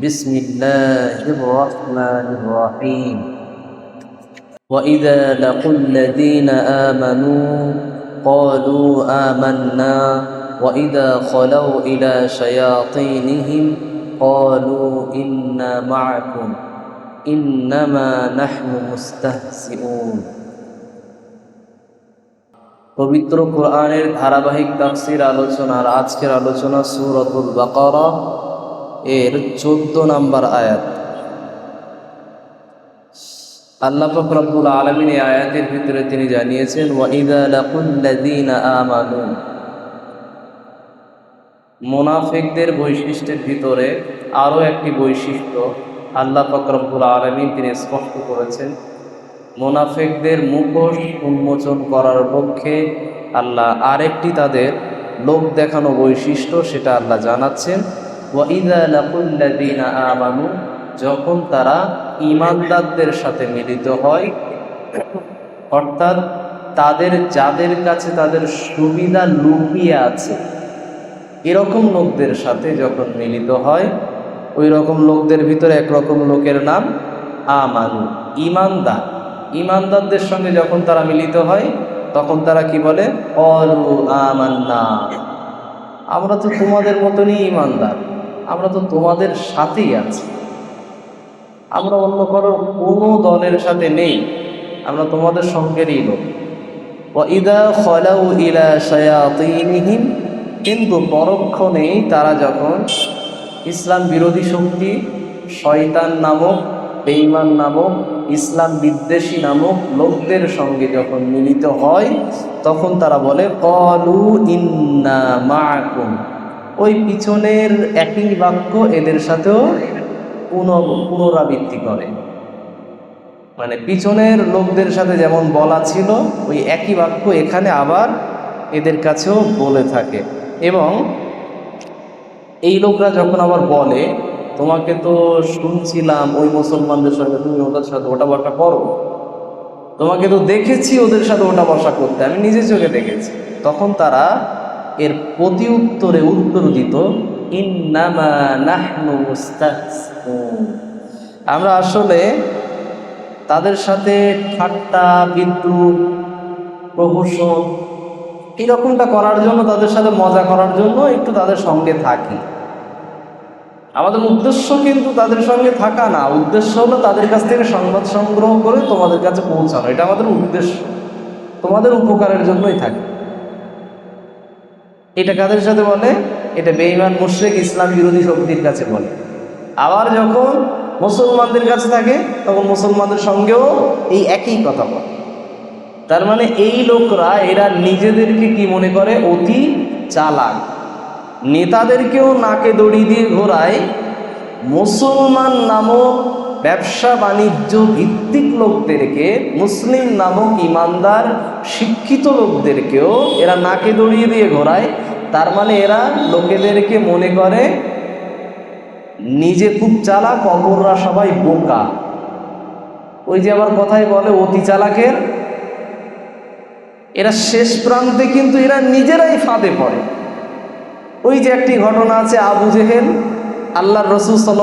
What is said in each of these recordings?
بسم الله الرحمن الرحيم وإذا لقوا الذين آمنوا قالوا آمنا وإذا خلوا إلى شياطينهم قالوا إنا معكم إنما نحن مستهزئون পবিত্র কোরআনের ধারাবাহিক তাফসির আলোচনার আজকের আলোচনা সুরতুল বাকারা এর চোদ্দ নাম্বার আয়াত। আল্লাহ ফকরাবুল আলমিন এই আয়াতের ভিতরে তিনি জানিয়েছেন আমানু। মোনাফেকদের বৈশিষ্ট্যের ভিতরে আরও একটি বৈশিষ্ট্য আল্লাহ ফকরাবুল আলমিন তিনি স্পষ্ট করেছেন, মোনাফেকদের মুখোশ উন্মোচন করার পক্ষে আল্লাহ আরেকটি তাদের লোক দেখানো বৈশিষ্ট্য সেটা আল্লাহ জানাচ্ছেন আমানু, যখন তারা ইমানদারদের সাথে মিলিত হয়, অর্থাৎ তাদের, যাদের কাছে তাদের সুবিধা লুকিয়ে আছে, এরকম লোকদের সাথে যখন মিলিত হয় ওই রকম লোকদের ভিতরে একরকম লোকের নাম আমানু ইমানদার ইমানদারদের সঙ্গে যখন তারা মিলিত হয়, তখন তারা কি বলে? অলু আমান্না। আমরা তো তোমাদের মতনই ইমানদার আমরা তো তোমাদের সাথেই আছি। আমরা অন্য কারও কোনো দলের সাথে নেই। আমরা তোমাদের সঙ্গেরই লোক। ইদা ইলা কিন্তু পরক্ষণেই তারা যখন ইসলাম বিরোধী শক্তি, শয়তান নামক, বেঈমান নামক, ইসলাম বিদ্বেষী নামক লোকদের সঙ্গে যখন মিলিত হয়, তখন তারা বলে, কলু ইন্না মাকুম ওই পিছনের একই বাক্য এদের সাথেও পুনরাবৃত্তি করে। মানে পিছনের লোকদের সাথে যেমন বলা ছিল, ওই একই বাক্য এখানে আবার এদের কাছেও বলে থাকে। এবং এই লোকরা যখন আবার বলে, তোমাকে তো শুনছিলাম, ওই মুসলমানদের সঙ্গে তুমি ওদের সাথে ওটা বসা করো। তোমাকে তো দেখেছি ওদের সাথে ওটা বসা করতে, আমি নিজে চোখে দেখেছি। তখন তারা এর প্রতি উত্তরে উত্তর দিত আমরা আসলে তাদের সাথে ঠাট্টা, বিদ্রুপ, প্রহসন এরকমটা করার জন্য, তাদের সাথে মজা করার জন্য একটু তাদের সঙ্গে থাকি। আমাদের উদ্দেশ্য কিন্তু তাদের সঙ্গে থাকা না। উদ্দেশ্য হলো তাদের কাছ থেকে সংবাদ সংগ্রহ করে তোমাদের কাছে পৌঁছানো। এটা আমাদের উদ্দেশ্য। তোমাদের উপকারের জন্যই থাকে। এটা কাদের সাথে বলে? এটা বেঈমান, মুশ্রিক, ইসলাম বিরোধী শক্তির কাছে বলে। আবার যখন মুসলমানদের কাছে থাকে, তখন মুসলমানদের সঙ্গেও এই একই কথা বলে। তার মানে এই লোকরা, এরা নিজেদেরকে কি মনে করে? অতি চালাক। নেতাদেরকেও নাকে দড়ি দিয়ে ঘোরায়। মুসলমান নামক ব্যবসা বাণিজ্য ভিত্তিক লোকদেরকে, মুসলিম নামক ইমানদার, শিক্ষিত লোকদেরকেও এরা নাকে দড়িয়ে দিয়ে ঘোরায়। তার মানে এরা লোকেদেরকে মনে করে, নিজে খুব চালাক, অপররা সবাই বোকা। ওই যে আবার কথাই বলে, অতি চালাকের। এরা শেষ প্রান্তে কিন্তু এরা নিজেরাই ফাঁদে পড়ে। ওই যে একটি ঘটনা আছে আবু জেহেল আল্লাহ রসুল সাল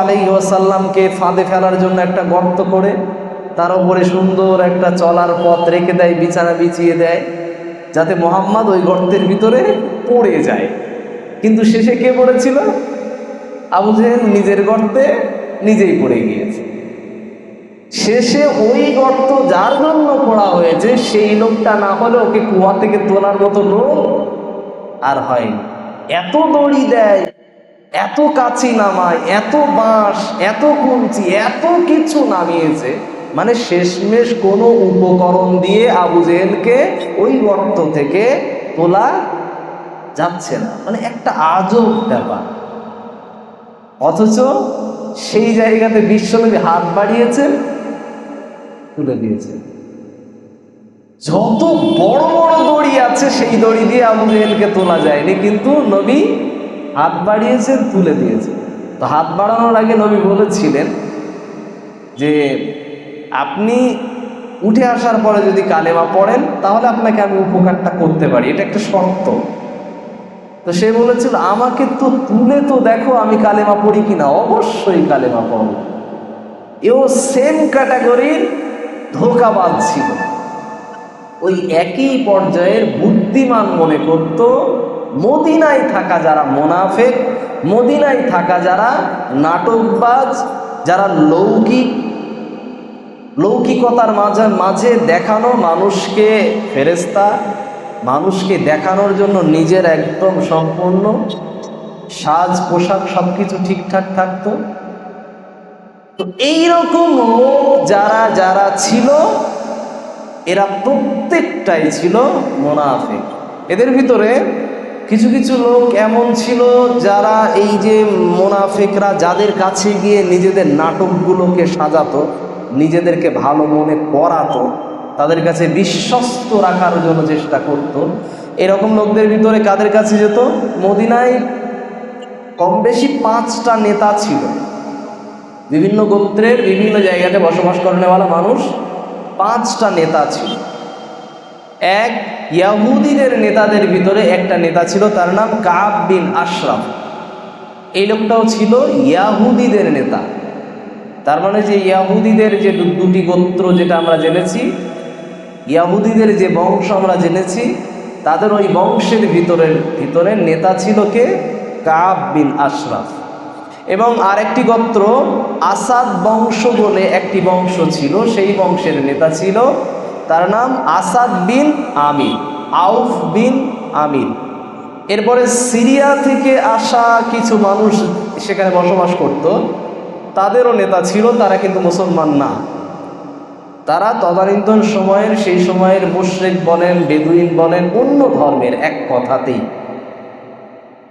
আলি ওয়াসাল্লামকে ফাঁদে ফেলার জন্য একটা গর্ত করে তার উপরে সুন্দর একটা চলার পথ রেখে দেয়, বিছানা বিছিয়ে দেয়, যাতে মোহাম্মদ ওই গর্তের ভিতরে পড়ে যায়। কিন্তু শেষে কে পড়েছিল? আবু জেহেল নিজের গর্তে নিজেই পড়ে গিয়েছে। শেষে ওই গর্ত যার জন্য পড়া হয়েছে, সেই লোকটা না হলে ওকে কুয়া থেকে তোলার মতো লোক আর হয়নি এত দড়ি দেয় এত কাছি নামায়, এত বাঁশ, এত কুঞ্চি এত কিছু নামিয়েছে মানে শেষমেশ কোনো উপকরণ দিয়ে আবু জেহেলকে ওই গর্ত থেকে তোলা যাচ্ছে না। মানে একটা আজব ব্যাপার। অথচ সেই জায়গাতে বিশ্বনবী হাত বাড়িয়েছেন, তুলে দিয়েছে যত বড় বড় দড়ি আছে, সেই দড়ি দিয়ে আবু জেহেলকে তোলা যায়নি, কিন্তু নবী হাত বাড়িয়েছেন, তুলে দিয়েছে তো হাত বাড়ানোর আগে নবী বলেছিলেন যে, আপনি উঠে আসার পরে যদি কালেমা পড়েন, তাহলে আপনাকে আমি উপকারটা করতে পারি। এটা একটা শর্ত। তো সে বলেছিল, আমাকে তো তুলে তো দেখো আমি কালেমা পড়ি কিনা? অবশ্যই কালেমা পড়ব। এও সেম ক্যাটাগরির ধোকাবাজ ছিল। ওই একই পর্যায়ের বুদ্ধিমান মনে করত মদিনায় থাকা যারা মোনাফেক, মদিনায় থাকা যারা নাটকবাজ, যারা লৌকিক, লৌকিকতার মাঝে মাঝে দেখানো মানুষকে ফেরেস্তা মানুষকে দেখানোর জন্য নিজের একদম সম্পূর্ণ সাজ, পোশাক সব কিছু ঠিকঠাক থাকতো। তো এইরকম লোক যারা যারা ছিল, এরা প্রত্যেকটাই ছিল মোনাফেক। এদের ভিতরে কিছু কিছু লোক এমন ছিল যারা এই যে মোনাফেকরা যাদের কাছে গিয়ে নিজেদের নাটকগুলোকে সাজাতো, নিজেদেরকে ভালো মনে করাতো, তাদের কাছে বিশ্বস্ত রাখার জন্য চেষ্টা করত। এরকম লোকদের ভিতরে কাদের কাছে যেত? মদিনায় কম বেশি পাঁচটা নেতা ছিল। বিভিন্ন গোত্রের বিভিন্ন জায়গাতে বসবাস করেনেওয়ালা মানুষ পাঁচটা নেতা ছিল। এক ইয়াহুদিদের নেতাদের ভিতরে একটা নেতা ছিল, তার নাম কাব বিন আশরাফ। এই লোকটাও ছিল ইয়াহুদিদের নেতা। তার মানে যে ইয়াহুদিদের যে দুটি গোত্র যেটা আমরা জেনেছি, ইয়াহুদিদের যে বংশ আমরা জেনেছি, তাদের ওই বংশের ভিতরের ভিতরে নেতা ছিল কে? কাব বিন আশরাফ। এবং আরেকটি গোত্র আসাদ বংশ বলে একটি বংশ ছিল, সেই বংশের নেতা ছিল তার নাম আসাদ বিন আমির, আউফ বিন আমির। এরপরে সিরিয়া থেকে আসা কিছু মানুষ সেখানে বসবাস করত। তাদেরও নেতা ছিল, তারা কিন্তু মুসলমান না। তারা তদানীন্তন সময়ের, সেই সময়ের মুশরিক বলেন, বেদুইন বলেন, অন্য ধর্মের এক কথাতেই।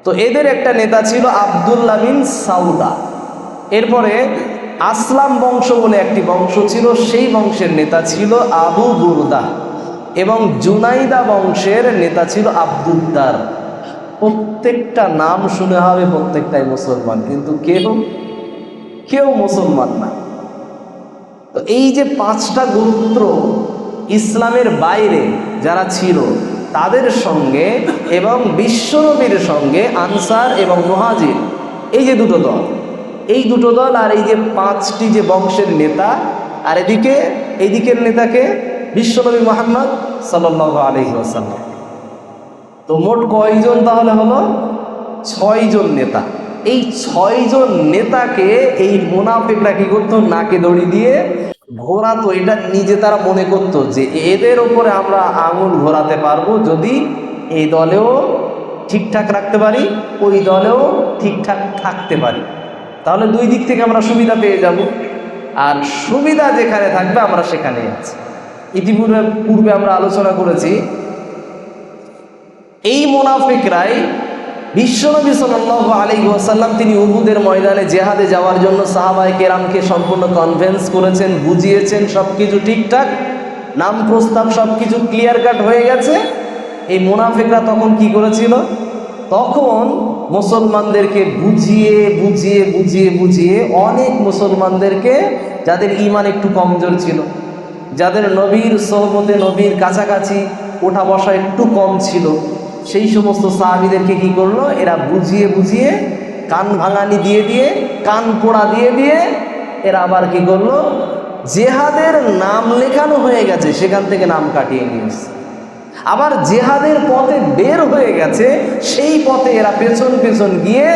তো এদের একটা নেতা ছিল আবদুল্লাহ বিন সাউদা। এরপরে আসলাম বংশ বলে একটি বংশ ছিল, সেই বংশের নেতা ছিল আবু বুরদা এবং জুনাইদা বংশের নেতা ছিল আব্দুদ্দার। প্রত্যেকটা নাম শুনে হবে প্রত্যেকটাই মুসলমান, কিন্তু কেউ কেউ মুসলমান না। তো এই যে পাঁচটা গোত্র ইসলামের বাইরে যারা ছিল, তাদের সঙ্গে এবং বিশ্বনবীর সঙ্গে আনসার এবং মুহাজির, এই যে দুটো দল। এই দুটো দল আর এই যে পাঁচটি যে বংশের নেতা, আর এদিকে এই দিকের নেতাকে বিশ্বনবী মোহাম্মদ সাল্লাহ আলহি আসাল্লাম তো মোট কয়জন তাহলে হলো? ছয়জন নেতা। এই ছয়জন নেতাকে এই মোনাফেকরা কি করতো? নাকে দড়ি দিয়ে ঘোরাতো এটা নিজে তারা মনে করতো যে এদের ওপরে আমরা আঙুল ঘোরাতে পারব যদি এই দলেও ঠিকঠাক রাখতে পারি, ওই দলেও ঠিকঠাক থাকতে পারি। তাহলে দুই দিক থেকে আমরা সুবিধা পেয়ে যাব। আর সুবিধা যেখানে থাকবে, আমরা সেখানে আছি। ইতিপূর্বে পূর্বে আমরা আলোচনা করেছি, এই মোনাফিকরাই বিশ্বনবী সাল্লাহ আলী ওয়াসাল্লাম তিনি উহুদের ময়দানে জেহাদে যাওয়ার জন্য সাহাবাই কেরামকে সম্পূর্ণ কনভেন্স করেছেন, বুঝিয়েছেন সব কিছু ঠিকঠাক, নাম প্রস্তাব সব কিছু ক্লিয়ার কাট হয়ে গেছে। এই মোনাফিকরা তখন কি করেছিল? তখন মুসলমানদেরকে বুঝিয়ে বুঝিয়ে বুঝিয়ে বুঝিয়ে অনেক মুসলমানদেরকে যাদের ইমান একটু কমজোর ছিল, যাদের নবীর সহমতে নবীর কাছাকাছি ওঠা বসা একটু কম ছিল, সেই সমস্ত সাহাবিদেরকে কি করল? এরা বুঝিয়ে বুঝিয়ে কান ভাঙানি দিয়ে দিয়ে, কান পোড়া দিয়ে দিয়ে এরা আবার কি করল? জেহাদের নাম লেখানো হয়ে গেছে, সেখান থেকে নাম কাটিয়ে নিয়ে এসছে। আবার জেহাদের পথে বের হয়ে গেছে, সেই পথে এরা পেছন পেছন গিয়ে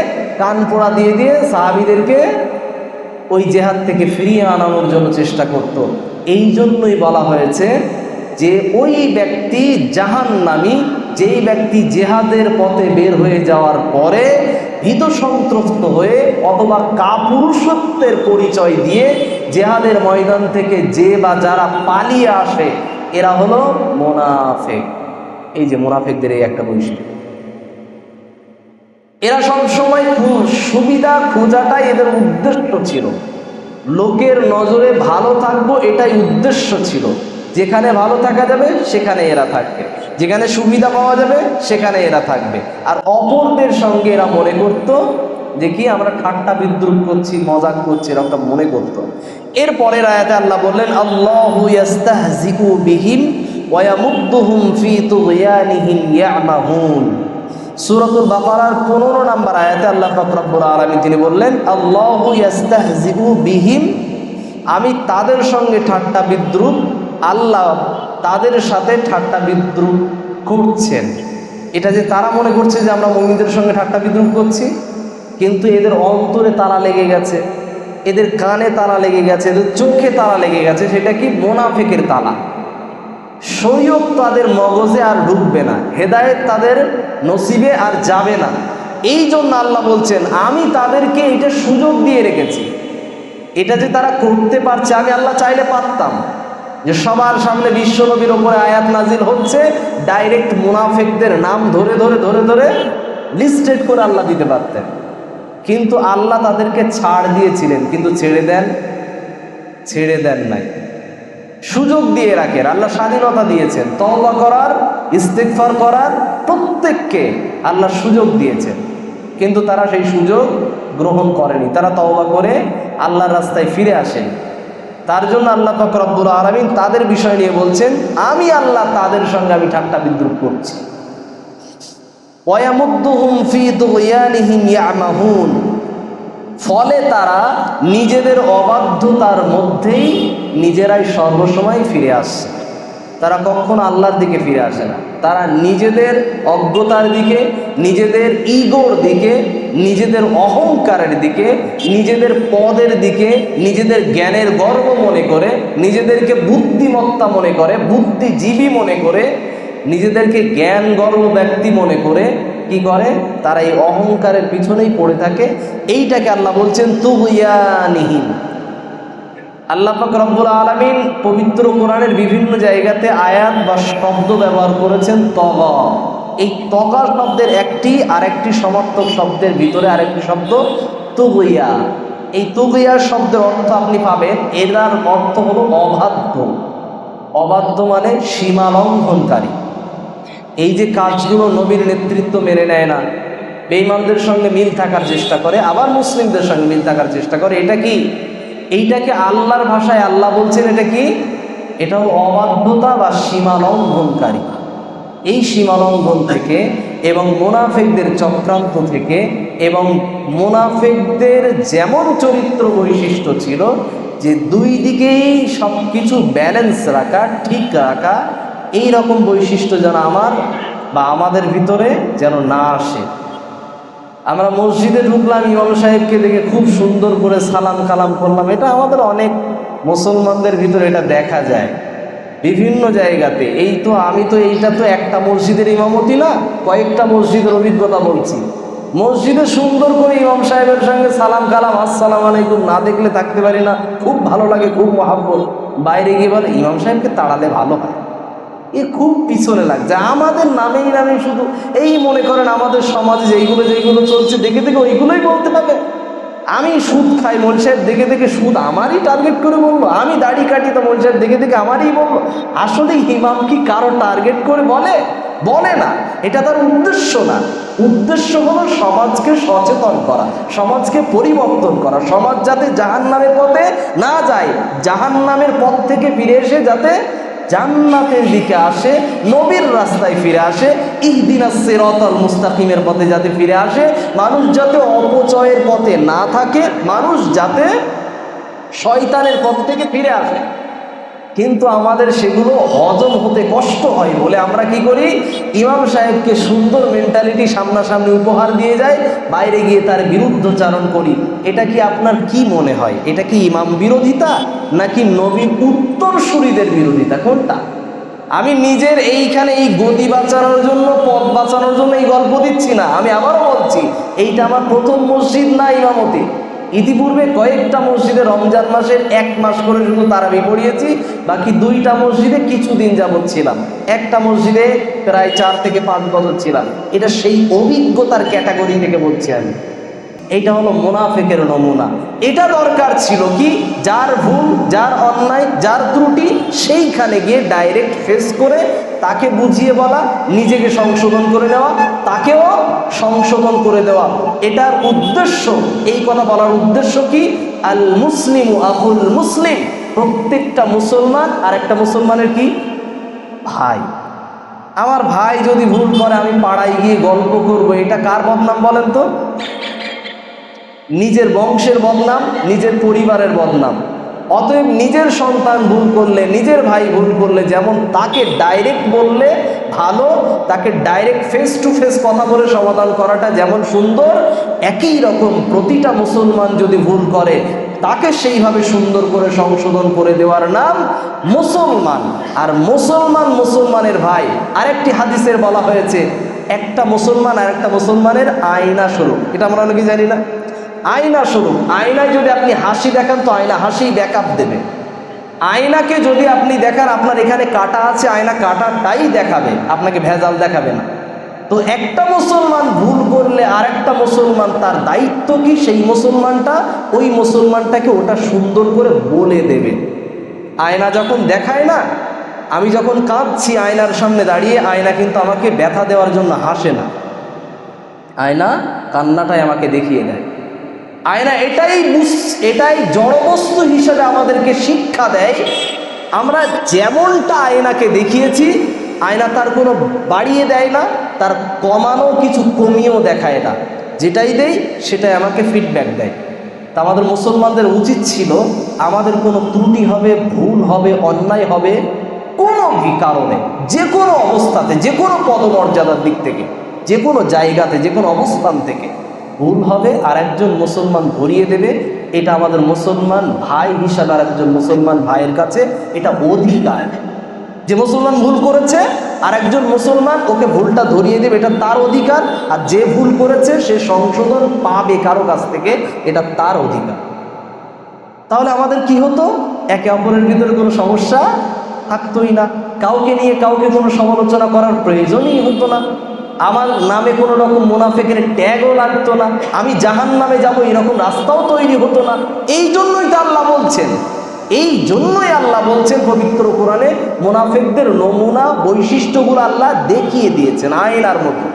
কান পোড়া দিয়ে দিয়ে সাহাবিদেরকে ওই জেহাদ থেকে ফিরিয়ে আনানোর জন্য চেষ্টা করত। এই জন্যই বলা হয়েছে যে ওই ব্যক্তি জাহান্নামী, যেই ব্যক্তি জেহাদের পথে বের হয়ে যাওয়ার পরে ভীত সন্ত্রস্ত হয়ে অথবা কাপুরুষত্বের পরিচয় দিয়ে জেহাদের ময়দান থেকে যে বা যারা পালিয়ে আসে, এরা হলো মোনাফেক। এই যে মোনাফেকদের এই একটা বৈশিষ্ট্য। এরা সবসময় সুবিধা খোঁজাটাই এদের উদ্দেশ্য ছিল। লোকের নজরে ভালো থাকব এটাই উদ্দেশ্য ছিল। যেখানে ভালো থাকা যাবে, সেখানে এরা থাকবে। যেখানে সুবিধা পাওয়া যাবে, সেখানে এরা থাকবে। আর অপরদের সঙ্গে এরা মনে করত যে কি, আমরা ঠাট্টা বিদ্রুপ করছি, মজাক করছি এরকমটা মনে করত। এর পরের আয়াতে আল্লাহ বললেন, আল্লাহ বিহিম আল্লাহ তিনি বললেন আমি তাদের সঙ্গে ঠাট্টা বিদ্রুপ, আল্লাহ তাদের সাথে ঠাট্টা বিদ্রুপ করছেন। এটা যে তারা মনে করছে যে আমরা মমিনদের সঙ্গে ঠাট্টা বিদ্রুপ করছি, কিন্তু এদের অন্তরে তারা লেগে গেছে, এদের কানে তারা লেগে গেছে, এদের চোখে তারা লেগে গেছে, সেটা কি মোনাফেকের তালা? শরীয়ত তাদের মগজে আর ঢুকবে না, হেদায়েত তাদের নসিবে আর যাবে না। এই জন্য আল্লাহ বলছেন, আমি তাদেরকে এটা সুযোগ দিয়ে রেখেছি। এটা যে তারা করতে পারছে, আমি আল্লাহ চাইলে পারতাম। যে সবার সামনে বিশ্বনবীর ওপরে আয়াত নাজিল হচ্ছে, ডাইরেক্ট মুনাফেকদের নাম ধরে ধরে ধরে ধরে লিস্টেড করে আল্লাহ দিতে পারতেন। কিন্তু আল্লাহ তাদেরকে ছাড় দিয়েছিলেন, কিন্তু ছেড়ে দেন ছেড়ে দেন নাই। সুযোগ দিয়ে রাখেন। আল্লাহ স্বাধীনতা দিয়েছেন। তওবা করার ইস্তেকফার করার প্রত্যেককে আল্লাহ সুযোগ দিয়েছেন। কিন্তু তারা সেই সুযোগ গ্রহণ করেনি। তারা তওবা করে আল্লাহর রাস্তায় ফিরে আসেন। তার জন্য আল্লাহ পাক রব্বুল আলামিন তাদের বিষয় নিয়ে বলছেন, আমি আল্লাহ তাদের সঙ্গে আমি ঠাট্টা বিদ্রুপ করছি। ওয়ামুদ্দুহুম ফি তুগয়ানিহিম ইয়ামাহুন। ফলে তারা নিজেদের অবাধ্যতার মধ্যেই নিজেরাই সর্বসময় ফিরে আসছে। তারা কখনো আল্লাহর দিকে ফিরে আসে না। তারা নিজেদের অজ্ঞতার দিকে, নিজেদের ইগোর দিকে, নিজেদের অহংকারের দিকে, নিজেদের পদের দিকে, নিজেদের জ্ঞানের গর্ব মনে করে, নিজেদেরকে বুদ্ধিমত্তা মনে করে, বুদ্ধিজীবী মনে করে, নিজেদেরকে জ্ঞান গর্ব ব্যক্তি মনে করে কি করে? তারা এই অহংকারের পিছনেই পড়ে থাকে। এইটাকে আল্লাহ বলছেন তুহিয়ানিহীন আল্লাহ পাক রব্বুল আলমিন পবিত্র কোরআনের বিভিন্ন জায়গাতে আয়াত বা শব্দ ব্যবহার করেছেন তগ। এই তগা শব্দের একটি আরেকটি সমার্থক শব্দের ভিতরে আরেকটি শব্দ তুগিয়া। এই তুগিয়া শব্দের অর্থ আপনি পাবেন, এটার অর্থ হলো অবাধ্য। অবাধ্য মানে সীমা লঙ্ঘনকারী। এই যে কাজগুলো নবীর নেতৃত্ব মেনে নেয় না বেইমানদের সঙ্গে মিল থাকার চেষ্টা করে, আবার মুসলিমদের সঙ্গে মিল থাকার চেষ্টা করে, এটা কি? এইটাকে আল্লাহর ভাষায় আল্লাহ বলছেন, এটা কি? এটা হলো অবাধ্যতা বা সীমা লঙ্ঘনকারী এই সীমালঙ্ঘন থেকে এবং মোনাফেকদের চক্রান্ত থেকে এবং মোনাফেকদের যেমন চরিত্র বৈশিষ্ট্য ছিল যে দুই দিকেই সব কিছু ব্যালেন্স রাখা, ঠিক রাখা এই রকম বৈশিষ্ট্য যেন আমার বা আমাদের ভিতরে যেন না আসে। আমরা মসজিদে ঢুকলাম, ইমাম সাহেবকে দেখে খুব সুন্দর করে সালাম কালাম করলাম। এটা আমাদের অনেক মুসলমানদের ভিতরে এটা দেখা যায় বিভিন্ন জায়গাতে। এই তো আমি তো এইটা তো একটা মসজিদের ইমামতি না, কয়েকটা মসজিদের অভিজ্ঞতা বলছি। মসজিদে সুন্দর করে ইমাম সাহেবের সঙ্গে সালাম কালাম, আসসালাম আলাইকুম, না দেখলে থাকতে পারি না, খুব ভালো লাগে, খুব মহাব্বত। বাইরে গিয়ে বলে, ইমাম সাহেবকে তাড়ালে ভালো হয়। এ খুব পিছনে লাগছে। আমাদের নামেই নামে শুধু এই মনে করেন আমাদের সমাজে যেইগুলো যেইগুলো চলছে, দেখে দেখে ওইগুলোই বলতে হবে। আমি সুদ খাই মন সাহেব, দেখে দেখে সুদ আমারই টার্গেট করে বলব আমি দাড়ি কাটি তো মন সাহেব, দেখে দেখে আমারই বলব আসলে ইমাম কি কারও টার্গেট করে বলে? বলে না। এটা তার উদ্দেশ্য না। উদ্দেশ্য হলো সমাজকে সচেতন করা, সমাজকে পরিবর্তন করা। সমাজ যাতে জাহান নামের পথে না যায় জাহান নামের পথ থেকে ফিরে এসে যাতে জান্নাতের দিকে আসে, নবীর রাস্তায় ফিরে আসে, ইহদিনা সেরতল মুস্তাকিমের পথে যাতে ফিরে আসে, মানুষ যাতে অপচয়ের পথে না থাকে, মানুষ যাতে শয়তানের পথ থেকে ফিরে আসে। কিন্তু আমাদের সেগুলো হজম হতে কষ্ট হয় বলে আমরা কি করি? ইমাম সাহেবকে সুন্দর মেন্টালিটি সামনাসামনি উপহার দিয়ে যায়, বাইরে গিয়ে তার বিরুদ্ধচারণ করি। এটা কি আপনার কি মনে হয়? এটা কি ইমাম বিরোধিতা নাকি নবীর উত্তরসূরিদের বিরোধিতা? কোনটা? আমি নিজের এইখানে এই গতি বাঁচানোর জন্য, পথ বাঁচানোর জন্য এই গল্প দিচ্ছি না, আমি আবারও বলছি, এইটা আমার প্রথম মসজিদ না ইমামতি? ইতিপূর্বে কয়েকটা মসজিদে রমজান মাসের এক মাস করে শুধু তারাবি পড়িয়েছি, বাকি দুইটা মসজিদে কিছুদিন যাবৎ ছিলাম। একটা মসজিদে প্রায় চার থেকে পাঁচ বছর ছিলাম। এটা সেই অভিজ্ঞতার ক্যাটাগরি থেকে বলছি আমি। এইটা হলো মোনাফেকের নমুনা। এটা দরকার ছিল কি? যার ভুল, যার অন্যায়, যার ত্রুটি, সেইখানে গিয়ে ডাইরেক্ট ফেস করে তাকে বুঝিয়ে বলা, নিজেকে সংশোধন করে নেওয়া তাকেও সংশোধন করে দেওয়া। এটার উদ্দেশ্য, এই কথা বলার উদ্দেশ্য কি? আল মুসলিম আহুল মুসলিম। প্রত্যেকটা মুসলমান আর একটা মুসলমানের কি? ভাই। আমার ভাই যদি ভুল করে, আমি পাড়ায় গিয়ে গল্প করব। এটা কার বদনাম বলেন তো? নিজের বংশের বদনাম, নিজের পরিবারের বদনাম। অতএব নিজের সন্তান ভুল করলে, নিজের ভাই ভুল করলে, যেমন তাকে ডাইরেক্ট বললে ভালো, তাকে ডাইরেক্ট ফেস টু ফেস কথা বলে সমাধান করাটা যেমন সুন্দর, একই রকম প্রতিটা মুসলমান যদি ভুল করে, তাকে সেইভাবে সুন্দর করে সংশোধন করে দেওয়ার নাম মুসলমান। আর মুসলমান মুসলমানের ভাই, আরেকটি হাদিসের বলা হয়েছে, একটা মুসলমান আর একটা মুসলমানের আয়না স্বরূপ। এটা আমরা অনেকে জানি না। আয়না স্বরূপ। আয়নায় যদি আপনি হাসি দেখান তো আয়না হাসি ব্যাকআপ দেবে। আয়নাকে যদি আপনি দেখান, আপনার এখানে কাটা আছে, আয়না কাটাটাই দেখাবে। আপনাকে ভেজাল দেখাবে না। তো একটা মুসলমান ভুল করলে আর একটা মুসলমান তার দায়িত্ব কি? সেই মুসলমানটা ওই মুসলমানটাকে ওটা সুন্দর করে বলে দেবে। আয়না যখন দেখায় না, আমি যখন কাঁদছি আয়নার সামনে দাঁড়িয়ে, আয়না কিন্তু আমাকে ব্যথা দেওয়ার জন্য হাসে না। আয়না কান্নাটাই আমাকে দেখিয়ে দেয়। আয়না এটাই এটাই জড়বস্তু হিসেবে আমাদেরকে শিক্ষা দেয়। আমরা যেমনটা আয়নাকে দেখিয়েছি, আয়না তার কোনো বাড়িয়ে দেয় না, তার কমানো কিছু কমিয়েও দেখায় না। যেটাই দেই সেটাই আমাকে ফিডব্যাক দেয়। তা আমাদের মুসলমানদের উচিত ছিল, আমাদের কোনো ত্রুটি হবে, ভুল হবে, অন্যায় হবে, কোনো কারণে, যে কোনো অবস্থাতে, যে কোনো পদমর্যাদার দিক থেকে, যে কোনো জায়গাতে, যে কোনো অবস্থান থেকে ভুল হবে আর একজন মুসলমান ধরিয়ে দেবে, এটা আমাদের মুসলমান ভাই হিসাবে আর একজন মুসলমান ভাইয়ের কাছে এটা অধিকার। যে মুসলমান ভুল করেছে আর একজন মুসলমান ওকে ভুলটা ধরিয়ে দেবে, এটা তার অধিকার, আর যে ভুল করেছে, সে সংশোধন পাবে কারও কাছ থেকে, এটা তার অধিকার। তাহলে আমাদের কি হতো? একে অপরের ভিতরে কোনো সমস্যা থাকতোই না। কাউকে নিয়ে কাউকে কোনো সমালোচনা করার প্রয়োজনই হতো না। আমার নামে কোনো রকম মুনাফেকের ট্যাগও লাগতো না, আমি জাহান নামে যাব এরকম রাস্তাও তৈরি হতো না। এই জন্যই তো আল্লাহ বলছেন। এই জন্যই আল্লাহ বলছেন পবিত্র কোরআনে, মুনাফেকদের নমুনা, বৈশিষ্ট্যগুলো আল্লাহ দেখিয়ে দিয়েছেন আয়নার মতো।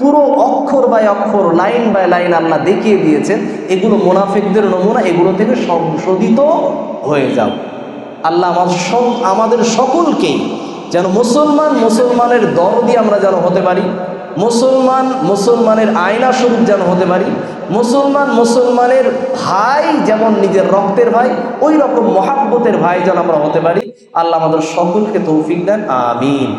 পুরো অক্ষর বাই অক্ষর, লাইন বাই লাইন আল্লাহ দেখিয়ে দিয়েছেন, এগুলো মোনাফেকদের নমুনা, এগুলো থেকে সংশোধিত হয়ে যাও। আল্লাহ আমার আমাদের সকলকেই যেন মুসলমান মুসলমানের দরদি আমরা যেন হতে পারি, মুসলমান মুসলমানের আয়না স্বরূপ যেন হতে পারি, মুসলমান মুসলমানের ভাই যেমন নিজের রক্তের ভাই, ওই রকম মহাব্বতের ভাই যেন আমরা হতে পারি। আল্লাহ আমাদের সকলকে তৌফিক দেন, আমিন।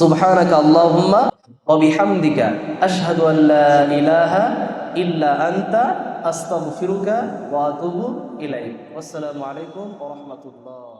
সুবহানাকা আল্লাহুম্মা ওয়া বিহামদিকা, আশহাদু আল্লা ইলাহা ইল্লা আনতা, আস্তাগফিরুকা ওয়া আতুবু ইলাইক। আলাইকুম ওয়া